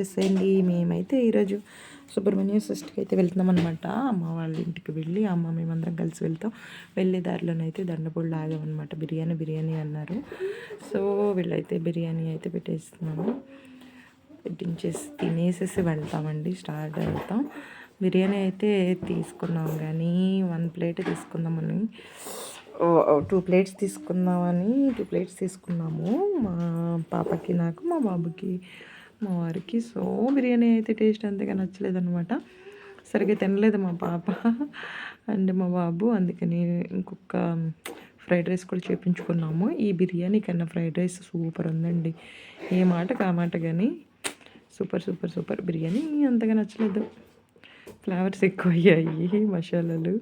వచ్చేసేయండి. మేమైతే ఈరోజు సుబ్రహ్మణ్య షష్ఠికి అయితే వెళ్తున్నాం అనమాట అమ్మ వాళ్ళ ఇంటికి వెళ్ళి అమ్మ మేమందరం కలిసి వెళ్తాం. వెళ్ళే దారిలోనైతే దండపూడి ఆగామన్నమాట బిర్యానీ బిర్యానీ అన్నారు. సో వీళ్ళైతే బిర్యానీ అయితే పెట్టేస్తున్నాము. పెట్టించేసి తినేసేసి వెళ్తామండి. స్టార్ట్ అవుతాం. బిర్యానీ అయితే తీసుకున్నాం కానీ వన్ ప్లేట్ తీసుకుందామని టూ ప్లేట్స్ తీసుకుందామని టూ ప్లేట్స్ తీసుకున్నాము. మా పాపకి నాకు మా బాబుకి మా వారికి సో బిర్యానీ అయితే టేస్ట్ అంతగా నచ్చలేదనమాట సరిగ్గా తినలేదు మా పాప. అండ్ మా బాబు అందుకని ఇంకొక ఫ్రైడ్ రైస్ కూడా చేపించుకున్నాము. ఈ బిర్యానీ కన్నా ఫ్రైడ్ రైస్ సూపర్ ఉందండి. ఏ మాట కా మాట కానీ సూపర్ సూపర్ సూపర్. బిర్యానీ అంతగా నచ్చలేదు. ఫ్లేవర్స్ ఎక్కువ అయ్యాయి మసాలాలు.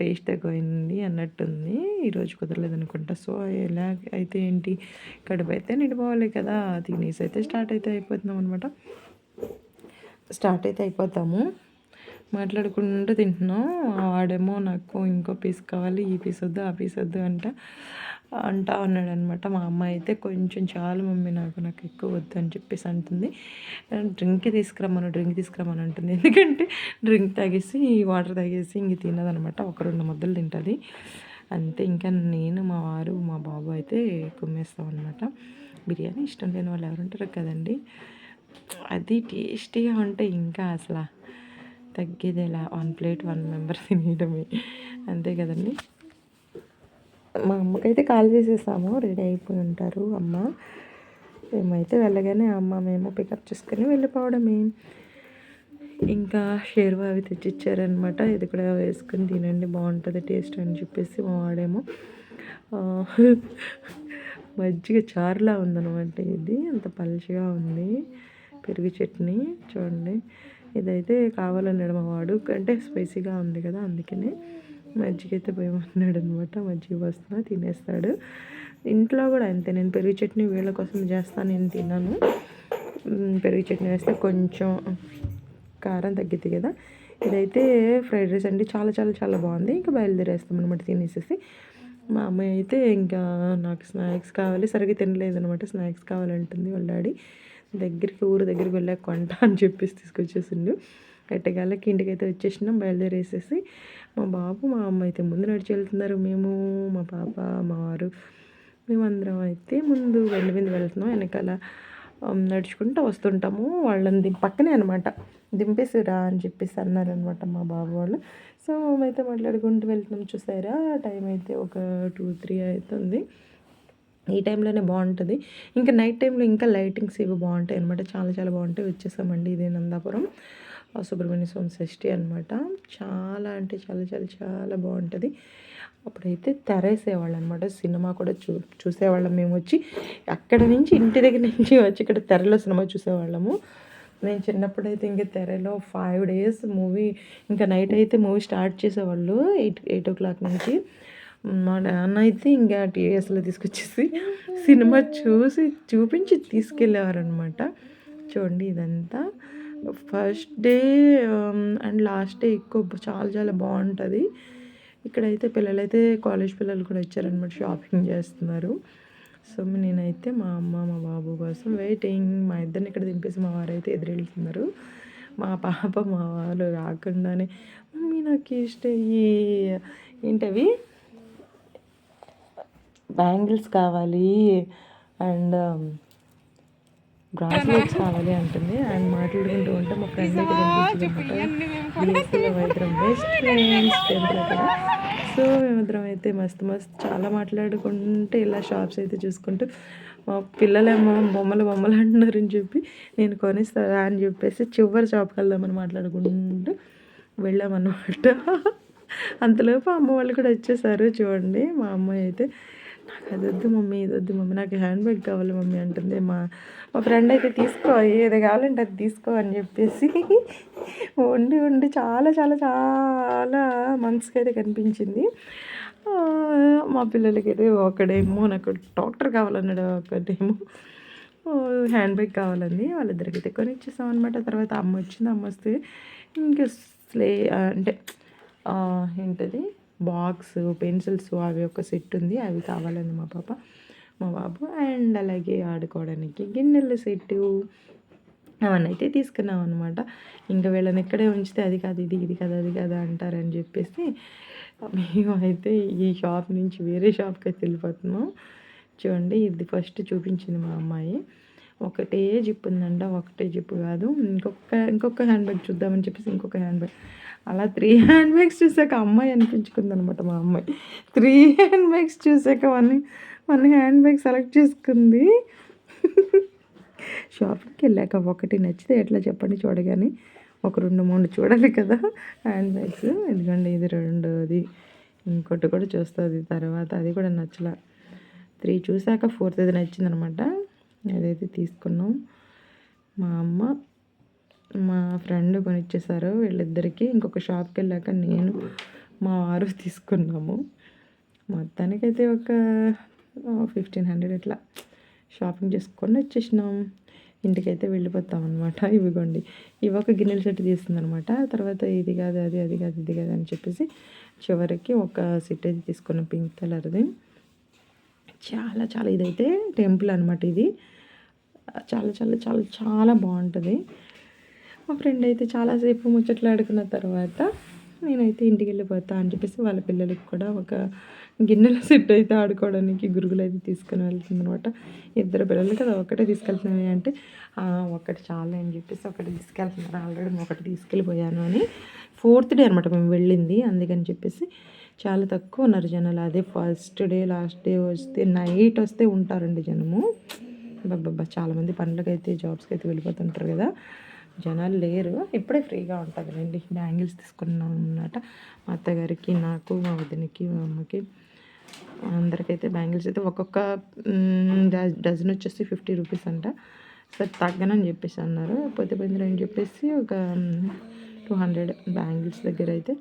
టేస్ట్ తక్కువైంది అన్నట్టుంది. ఈరోజు కుదరలేదు అనుకుంటా సో ఎలా అయితే ఏంటి కడుపు అయితే నిండిపోవాలి కదా తినేసి అయితే స్టార్ట్ అయితే అయిపోతున్నాం అనమాట స్టార్ట్ అయితే అయిపోతాము. మాట్లాడుకుంటూ తింటున్నాం. వాడేమో నాకు ఇంకో పీస్ కావాలి ఈ పీస్ వద్దు ఆ పీస్ వద్దు అంట. అంటా ఉన్నాడు అనమాట మా అమ్మ అయితే కొంచెం చాలు మమ్మీ నాకు నాకు ఎక్కువ వద్దు అని చెప్పేసి అంటుంది. డ్రింక్ తీసుకురమ్మను డ్రింక్ తీసుకురమ్మని అంటుంది. ఎందుకంటే డ్రింక్ తాగేసి వాటర్ తాగేసి ఇంక తినదనమాట. ఒక రెండు ముద్దలు తింటుంది. అంతే ఇంకా నేను మా వారు మా బాబు అయితే కుమ్మేస్తాం అనమాట బిర్యానీ ఇష్టం లేని వాళ్ళు ఎవరుంటారు కదండి. అది టేస్టీగా ఉంటే ఇంకా అసలు తగ్గేది ఎలా వన్ ప్లేట్ వన్ మెంబర్ తినేయడమే. అంతే కదండి. మా అమ్మకైతే కాల్ చేసేసాము. రెడీ అయిపోయి ఉంటారు అమ్మ. మేమైతే వెళ్ళగానే అమ్మ మేము పికప్ చేసుకొని వెళ్ళిపోవడమే. ఇంకా షేర్వా అవి తెచ్చిచ్చారనమాట ఇది కూడా వేసుకుని తినండి బాగుంటుంది టేస్ట్ అని చెప్పేసి మా వాడేమో మజ్జిగ చారులా ఉందన్నమాట ఇది. అంత పలుచగా ఉంది. పెరుగు చట్నీ చూడండి. ఇదైతే కావాలన్నాడు మా వాడు. అంటే స్పైసీగా ఉంది కదా అందుకనే మజ్జిగ అయితే పోయమన్నాడు అనమాట మజ్జిగ వస్తున్నా తినేస్తాడు. ఇంట్లో కూడా అంతే. నేను పెరుగు చట్నీ వీళ్ళ కోసం చేస్తాను నేను తిన్నాను పెరుగు చట్నీ వేస్తే కొంచెం కారం తగ్గిద్ది కదా. ఇదైతే ఫ్రైడ్ రైస్ అండి. చాలా చాలా చాలా బాగుంది. ఇంకా బయలుదేరేస్తాం అనమాట తినేసేసి. మా అమ్మాయి అయితే ఇంకా నాకు స్నాక్స్ కావాలి. సరిగ్గా తినలేదు అనమాట స్నాక్స్ కావాలంటుంది వాళ్ళ డాడీ. దగ్గరికి ఊరు దగ్గరికి వెళ్ళాక కొంట అని చెప్పేసి తీసుకొచ్చేసిండు. ఎట్టగాళ్ళకి ఇంటికైతే వచ్చేసినాం. బయలుదేరేసేసి మా బాబు మా అమ్మ అయితే ముందు నడిచి వెళ్తున్నారు. మేము మా పాప మా వారు మేమందరం అయితే ముందు వెళ్ళి మీద వెళ్తున్నాం. వెనకాల నడుచుకుంటూ వస్తుంటాము. వాళ్ళని పక్కనే అనమాట దింపేసిరా అని చెప్పేసి అన్నారనమాట మా బాబు వాళ్ళు. సో మేమైతే మాట్లాడుకుంటూ వెళ్తున్నాం. చూసారా? టైం అయితే ఒక టూ త్రీ అవుతుంది ఈ టైంలోనే బాగుంటుంది. ఇంకా నైట్ టైంలో ఇంకా లైటింగ్స్ ఇవి బాగుంటాయి అనమాట చాలా చాలా బాగుంటాయి. వచ్చేసామండి ఇదే నందాపురం. సుబ్రహ్మణ్య స్వామి షష్ఠి అనమాట చాలా అంటే చాలా చాలా చాలా బాగుంటుంది. అప్పుడైతే తెరేసేవాళ్ళు అనమాట సినిమా కూడా చూ చూసేవాళ్ళం మేము వచ్చి. అక్కడ నుంచి ఇంటి దగ్గర నుంచి వచ్చి ఇక్కడ తెరలో సినిమా చూసేవాళ్ళము. నేను చిన్నప్పుడైతే ఇంకా తెరలో ఫైవ్ డేస్ మూవీ ఇంకా నైట్ అయితే మూవీ స్టార్ట్ చేసేవాళ్ళు ఎయిట్ ఎయిట్ ఓ క్లాక్ నుంచి. మా నాన్న అయితే ఇంకా టీవీఎస్లో తీసుకొచ్చేసి సినిమా చూసి చూపించి తీసుకెళ్ళేవారు అనమాట చూడండి ఇదంతా. First day um, and last day ఎక్కువ చాలా చాలా బాగుంటుంది. ఇక్కడైతే పిల్లలైతే కాలేజ్ పిల్లలు కూడా వచ్చారనమాట షాపింగ్ చేస్తున్నారు. సో నేనైతే మా అమ్మ మా బాబు కోసం వెయిటింగ్ మా ఇద్దరిని ఇక్కడ దింపేసి మా వారైతే ఎదురెళ్తున్నారు. మా పాప మా వాళ్ళు రాకుండానే మమ్మీ నాకు ఇష్టం ఈ ఏంటవి? బ్యాంగిల్స్ కావాలి అండ్ um, బ్రాస్లెట్స్ కావాలి అంటుంది. అండ్ మాట్లాడుకుంటూ ఉంటే మా ఫ్రెండ్ మేమిద్దరం బెస్ట్ ఫ్రెండ్స్ టెంపుల్ అక్కడ సో మేమిద్దరం అయితే మస్తు మస్తు చాలా మాట్లాడుకుంటే ఇలా షాప్స్ అయితే చూసుకుంటూ మా పిల్లలేమో బొమ్మలు బొమ్మలు అంటున్నారని చెప్పి నేను కొనిస్తారా అని చెప్పేసి చివరి షాప్కి వెళ్దామని మాట్లాడుకుంటూ వెళ్ళామన్నమాట. అంతలోపు అమ్మ వాళ్ళు కూడా వచ్చేసారు చూడండి. మా అమ్మాయి అయితే నాకు అది వద్దు మమ్మీ ఇది వద్దు మమ్మీ నాకు హ్యాండ్ బ్యాగ్ కావాలి మమ్మీ అంటుంది. మా మా ఫ్రెండ్ అయితే తీసుకో ఏది కావాలంటే అది తీసుకో అని చెప్పేసి ఉండి ఉండి చాలా చాలా చాలా మంత్స్కి అయితే కనిపించింది. మా పిల్లలకి అయితే ఒకడేమో నాకు డాక్టర్ కావాలన్నాడు ఒకటేమో హ్యాండ్ బ్యాగ్ కావాలండి వాళ్ళిద్దరికైతే అయితే కొని ఇచ్చేసాం అనమాట తర్వాత అమ్మ వచ్చింది అమ్మ వస్తే ఇంకా స్లే అంటే ఏంటది? బాక్స్ పెన్సిల్స్ అవి ఒక సెట్ ఉంది. అవి కావాలండి మా పాప మా బాబు. అండ్ అలాగే ఆడుకోవడానికి గిన్నెల సెట్టు అవన్నీ అయితే తీసుకున్నాం అనమాట ఇంకా వీళ్ళని ఇక్కడే ఉంచితే అది కాదు ఇది ఇది కదా అది కదా అంటారని చెప్పేసి మేము అయితే ఈ షాప్ నుంచి వేరే షాప్కి అయితే వెళ్ళిపోతున్నాం. చూడండి ఇది ఫస్ట్ చూపించింది మా అమ్మాయి. ఒకటే జిప్ ఉందంట ఒకటే జిప్ కాదు. ఇంకొక ఇంకొక హ్యాండ్ బ్యాగ్ చూద్దామని చెప్పేసి ఇంకొక హ్యాండ్ బ్యాగ్ అలా త్రీ హ్యాండ్ బ్యాగ్స్ చూసాక అమ్మాయి అనిపించుకుంది అనమాట మా అమ్మాయి. త్రీ హ్యాండ్ బ్యాగ్స్ చూసాక one one hand bag select చేసుకుంది. షాపింగ్కి వెళ్ళాక ఒకటి నచ్చితే ఎట్లా చెప్పండి చూడగానే. ఒక రెండు మూడు చూడాలి కదా. హ్యాండ్ బ్యాగ్స్ ఎందుకంటే ఇది రెండోది. ఇంకోటి కూడా చూస్తుంది. తర్వాత అది కూడా నచ్చల. త్రీ చూసాక ఫోర్త్ అది నచ్చిందనమాట. అదైతే తీసుకున్నాం. మా అమ్మ మా ఫ్రెండ్ కొనిచ్చేసారు వీళ్ళిద్దరికీ. ఇంకొక షాప్కి వెళ్ళాక నేను మా వారు తీసుకున్నాము. మొత్తానికైతే ఒక ఫిఫ్టీన్ హండ్రెడ్ ఇట్లా షాపింగ్ చేసుకొని వచ్చేసినాం. ఇంటికైతే వెళ్ళిపోతాం అనమాట ఇవిగోండి. ఇవి ఒక గిన్నెల సెట్ తీస్తుందనమాట తర్వాత ఇది కాదు అది అది కాదు ఇది కాదు అని చెప్పేసి చివరికి ఒక సెట్ అయితే తీసుకున్నాం పింక్ కలర్ది. చాలా చాలా ఇదైతే టెంపుల్ అనమాట ఇది. చాలా చాలా చాలా చాలా బాగుంటుంది. మా ఫ్రెండ్ అయితే చాలాసేపు ముచ్చట్లు ఆడుకున్న తర్వాత నేనైతే ఇంటికి వెళ్ళిపోతా అని చెప్పేసి వాళ్ళ పిల్లలకి కూడా ఒక గిన్నెల సెట్ అయితే ఆడుకోవడానికి గురుగులు అయితే తీసుకుని వెళ్తుంది అనమాట ఇద్దరు పిల్లలు కదా ఒకటే తీసుకెళ్తున్నాయి అంటే ఒకటి చాలు అని చెప్పేసి ఒకటి తీసుకెళ్తున్నారు ఆల్రెడీ ఒకటి తీసుకెళ్ళిపోయాను అని. ఫోర్త్ డే అనమాట మేము వెళ్ళింది అందుకని చెప్పేసి చాలా తక్కువ ఉన్నారు జనాలు. అదే ఫస్ట్ డే లాస్ట్ డే వస్తే నైట్ వస్తే ఉంటారండి జనము. బాబా చాలామంది పనులకైతే జాబ్స్కి అయితే వెళ్ళిపోతుంటారు కదా. జనాలు లేరు. ఇప్పుడే ఫ్రీగా ఉంటుంది రండి బ్యాంగిల్స్ తీసుకున్నాం అన్నమాట. మా అత్తగారికి నాకు మా వదినికి మా అమ్మకి. అందరికైతే బ్యాంగిల్స్ అయితే ఒక్కొక్క డజన్ వచ్చేసి ఫిఫ్టీ రూపీస్ అంట. సరే తగ్గనని చెప్పేసి అన్నారు. పోతే పోయిందని చెప్పేసి ఒక టూ హండ్రెడ్ బ్యాంగిల్స్ దగ్గర అయితే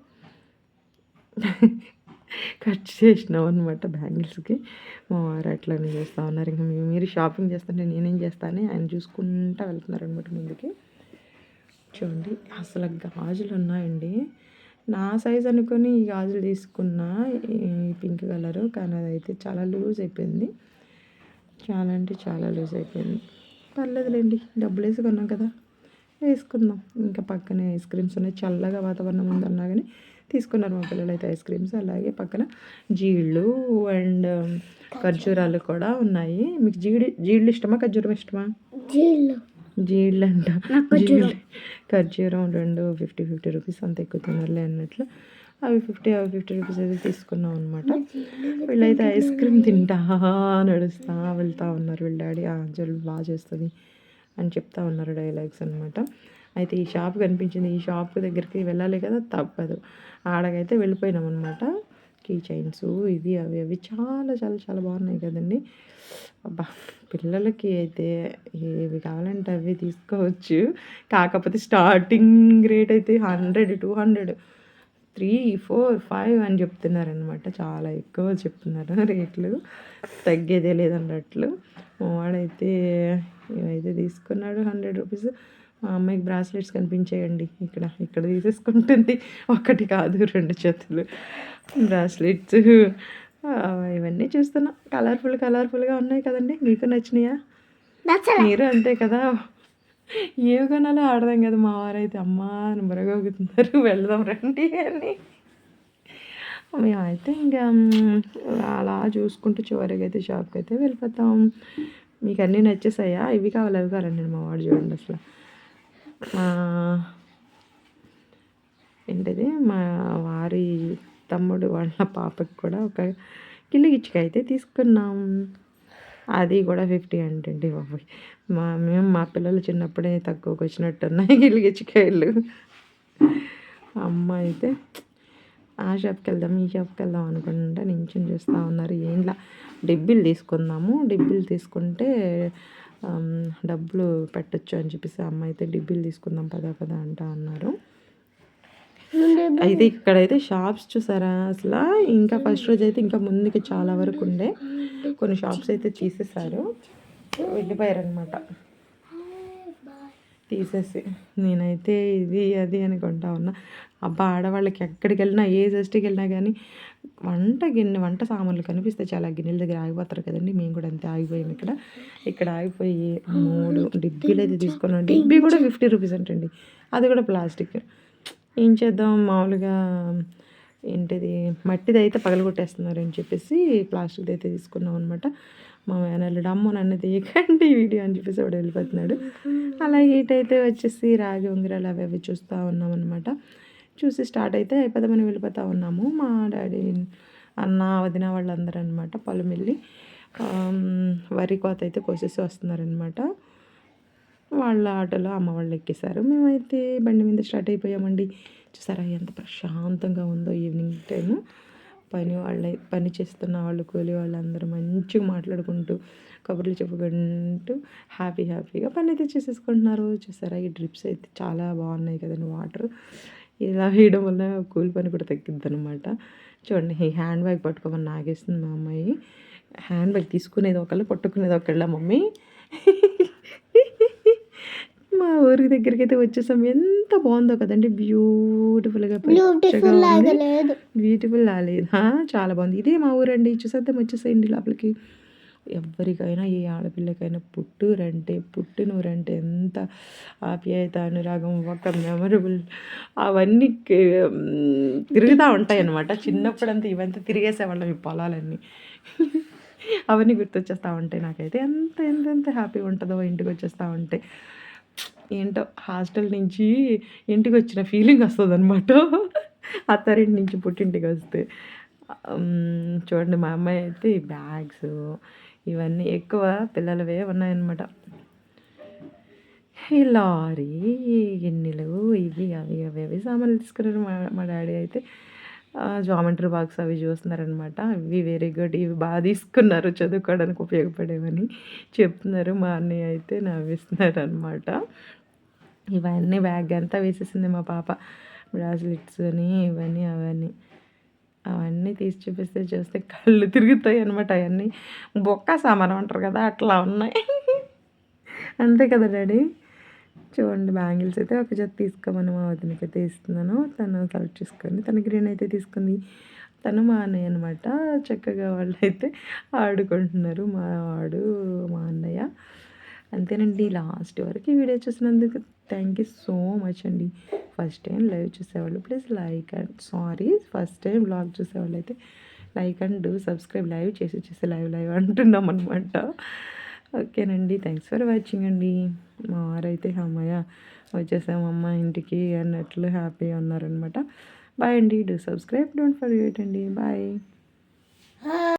ఖర్చు చేసినాం అనమాట బ్యాంగిల్స్కి. మా వారు అట్లానే చేస్తూ ఉన్నారు. ఇంకా మీరు షాపింగ్ చేస్తుంటే నేనేం చేస్తాను ఆయన చూసుకుంటా వెళ్తున్నారు అనమాట ముందుకి. చూడండి అసలు గాజులు ఉన్నాయండి. నా సైజ్ అనుకొని ఈ గాజులు తీసుకున్న ఈ పింక్ కలరు కానీ అదైతే చాలా లూజ్ అయిపోయింది. చాలా అంటే చాలా లూజ్ అయిపోయింది. పర్లేదులేండి డబ్బులు వేసుకున్నాం కదా. వేసుకుందాం. ఇంకా పక్కనే ఐస్ క్రీమ్స్ ఉన్నాయి. చల్లగా వాతావరణం ఉందన్నా కానీ తీసుకున్నారు మా పిల్లలు అయితే ఐస్ క్రీమ్స్. అలాగే పక్కన జీళ్ళు అండ్ ఖర్జూరాలు కూడా ఉన్నాయి. మీకు జీడి జీళ్ళు ఇష్టమా ఖర్జూరం ఇష్టమా? జీళ్ళు. జీళ్ళు అంట. జీళ్ళు. ఖర్జూరం రెండు ఫిఫ్టీ ఫిఫ్టీ రూపీస్ అంత ఎక్కువ తినర్లే అన్నట్లు. అవి ఫిఫ్టీ అవి ఫిఫ్టీ రూపీస్ అయితే తీసుకున్నాం అనమాట వీళ్ళైతే ఐస్ క్రీమ్ తింటా నడుస్తా వెళ్తూ ఉన్నారు. వీళ్ళ డాడీ జలుబు బాగా చేస్తుంది. అని చెప్తా ఉన్నారు డైలాగ్స్ అనమాట అయితే ఈ షాప్ కనిపించింది. ఈ షాప్ దగ్గరికి వెళ్ళాలి కదా? తప్పదు. ఆడకైతే వెళ్ళిపోయినాం అనమాట కీ చైన్స్ ఇవి అవి అవి చాలా చాలా చాలా బాగున్నాయి కదండి. అబ్బా పిల్లలకి అయితే ఏవి కావాలంటే అవి తీసుకోవచ్చు. కాకపోతే స్టార్టింగ్ రేట్ అయితే hundred two hundred three four five అని చెప్తున్నారనమాట చాలా ఎక్కువ చెప్తున్నారు రేట్లు. తగ్గేదే లేదన్నట్లు. వాడైతే ఇవైతే తీసుకున్నాడు హండ్రెడ్ రూపీస్. మా అమ్మాయికి బ్రాస్లెట్స్ కనిపించేయండి. ఇక్కడ ఇక్కడ తీసేసుకుంటుంది. ఒకటి కాదు రెండు చేతులు. బ్రాస్లెట్స్. ఇవన్నీ చూస్తున్నా. కలర్ఫుల్ కలర్ఫుల్గా ఉన్నాయి కదండి. మీకు నచ్చినాయా? మీరు అంతే కదా. ఏవి కొనాలో ఆడదాం కదా మా వారైతే. అమ్మ అని బరగొగుతున్నారు వెళ్దాం రండి అని. మేమైతే ఇంకా అలా చూసుకుంటూ చివరికి అయితే షాప్కి అయితే వెళ్ళిపోతాం. మీకు అన్నీ నచ్చేసాయా? ఇవి కావాలి అవి కావాలండి మా వాడు చూడండి అసలు. ఏంటిది? మా వారి తమ్ముడు వాళ్ళ పాపకి కూడా ఒక గిచ్చిక అయితే తీసుకున్నాం. అది కూడా ఫిఫ్టీ అంటండి బాబోయ్. మా మేము మా పిల్లలు చిన్నప్పుడే తక్కువకి వచ్చినట్టున్నాయి గిచ్చికాయలు అమ్మ అయితే ఆ షాప్కి వెళ్దాం ఈ షాప్కి వెళ్దాం అనుకుంటే నించుని చూస్తూ ఉన్నారు. ఏంలా డిబ్బిలు తీసుకుందాము. డిబ్బిలు తీసుకుంటే డబ్బులు పెట్టచ్చు అని చెప్పేసి అమ్మ అయితే డిబ్బిలు తీసుకుందాం పదా పదా అంటా అన్నారు. అయితే ఇక్కడైతే షాప్స్ చూసారా? అసలు ఇంకా ఫస్ట్ రోజు అయితే ఇంకా ముందుకి చాలా వరకు ఉండే. కొన్ని షాప్స్ అయితే తీసేసారు వెళ్ళిపోయారనమాట తీసేసి నేనైతే ఇది అది అనుకుంటా ఉన్నా. అబ్బా ఆడవాళ్ళకి ఎక్కడికి వెళ్ళినా ఏ జస్ట్కి వెళ్ళినా కానీ వంట గిన్నె వంట సామాన్లు కనిపిస్తే చాలా గిన్నెల దగ్గర ఆగిపోతారు కదండి. మేము కూడా అంతే ఆగిపోయాము ఇక్కడ. ఇక్కడ ఆగిపోయి మూడు డిబ్బీలు అయితే తీసుకున్నాం డిబ్బీ కూడా ఫిఫ్టీ రూపీస్ అంటండి. అది కూడా ప్లాస్టిక్ ఏం చేద్దాం మామూలుగా ఏంటిది మట్టిది అయితే పగలగొట్టేస్తున్నారు అని చెప్పేసి ప్లాస్టిక్ది అయితే తీసుకున్నాం అనమాట మా మేనల్లుడు అమ్మ నన్ను తీయకండి వీడియో అని చెప్పేసి వాడు వెళ్ళిపోతున్నాడు. అలాగే ఇటైతే వచ్చేసి రాగి ఉంగరాలు అవి అవి చూస్తూ ఉన్నాం అనమాట చూసి స్టార్ట్ అయితే అయిపోదామని వెళ్ళిపోతూ ఉన్నాము. మా డాడీ అన్న వదిన వాళ్ళందరూ అనమాట పొలం వెళ్ళి వరి కోత అయితే కోసేసి వస్తున్నారనమాట వాళ్ళ ఆటోలో అమ్మ వాళ్ళు ఎక్కేశారు. మేమైతే బండి మీద స్టార్ట్ అయిపోయామండి. చూసారా ఎంత ప్రశాంతంగా ఉందో ఈవినింగ్ టైము. పని వాళ్ళ పని చేస్తున్న వాళ్ళు కూలి వాళ్ళందరూ మంచిగా మాట్లాడుకుంటూ కబుర్లు చెప్పుకుంటూ హ్యాపీ హ్యాపీగా పని అయితే చేసేసుకుంటున్నారు. చూసారా ఈ డ్రిప్స్ అయితే చాలా బాగున్నాయి కదండి వాటర్. ఇలా వేయడం వల్ల కూలి పని కూడా తగ్గిద్ది అనమాట చూడండి ఈ హ్యాండ్ బ్యాగ్ పట్టుకోమని నాగేస్తుంది మా అమ్మాయి. హ్యాండ్ బ్యాగ్ తీసుకునేది ఒకళ్ళు పట్టుకునేది ఒకళ్ళ మమ్మీ. మా ఊరి దగ్గరికి అయితే వచ్చేసాం ఎంత బాగుందో కదండి. బ్యూటిఫుల్గా బ్యూటిఫుల్ రాలేదు చాలా బాగుంది. ఇదే మా ఊరండి. చూసేద్దాం వచ్చేసేయండి లోపలికి. ఎవరికైనా ఏ ఆడపిల్లకైనా పుట్టురంటే పుట్టినూరంటే ఎంత ఆప్యాయత అనురాగం ఒక మెమరబుల్ అవన్నీ తిరుగుతూ ఉంటాయి అన్నమాట చిన్నప్పుడంతా ఇవంతా తిరిగేసేవాళ్ళం ఈ పొలాలన్నీ. అవన్నీ గుర్తొచ్చేస్తూ ఉంటాయి నాకైతే. ఎంత ఎంత ఎంత హ్యాపీగా ఉంటుందో ఇంటికి వచ్చేస్తూ ఉంటే. ఏంటో హాస్టల్ నుంచి ఇంటికి వచ్చిన ఫీలింగ్ వస్తుంది అనమాట అత్తారింటి నుంచి పుట్టింటికి వస్తే చూడండి మా అమ్మాయి అయితే ఈ బ్యాగ్స్ ఇవన్నీ ఎక్కువ పిల్లలవే ఉన్నాయన్నమాట. ఈ లారీ గిన్నెలు ఇవి అవి అవి అవి సామాన్లు తీసుకున్నారు మా మా డాడీ అయితే. జామెంట్రీ బాక్స్ అవి చూస్తున్నారనమాట ఇవి వెరీ గుడ్ ఇవి బాగా తీసుకున్నారు చదువుకోవడానికి ఉపయోగపడేవని చెప్తున్నారు. మా అన్నయ్య అయితే నవ్విస్తున్నారు అనమాట ఇవన్నీ బ్యాగ్ అంతా వేసేసింది మా పాప. బ్రాస్లెట్స్ అని ఇవన్నీ అవన్నీ. అవన్నీ తీసి చూపిస్తే చూస్తే కళ్ళు తిరుగుతాయి అనమాట అవన్నీ. బొక్క సామానం అంటారు కదా అట్లా ఉన్నాయి. అంతే కదా డాడీ? చూడండి బ్యాంగిల్స్ అయితే ఒక జత తీసుకోమని మా వదినకి అయితే ఇస్తున్నాను. తను సెలెక్ట్ చేసుకొని తన గ్రీన్ అయితే తీసుకుంది. తను మా అన్నయ్య అనమాట చక్కగా వాళ్ళు అయితే ఆడుకుంటున్నారు. మా వాడు మా అన్నయ్య. అంతేనండి లాస్ట్ వరకు వీడియో చూసినందుకు థ్యాంక్ యూ సో మచ్ అండి. ఫస్ట్ టైం లైవ్ చూసేవాళ్ళు please like and sorry first time blog చూసేవాళ్ళు అయితే like and do subscribe live చేసి చేసి లైవ్ లైవ్ అంటున్నాం అనమాట ఓకేనండి. థ్యాంక్స్ ఫర్ వాచింగ్ అండి. మా వారైతే అమ్మయ్య వచ్చేసామమ్మ ఇంటికి అన్నట్లు హ్యాపీగా ఉన్నారనమాట బాయ్ అండి. డూ సబ్స్క్రైబ్ డోంట్ ఫర్గెట్ అండి. బాయ్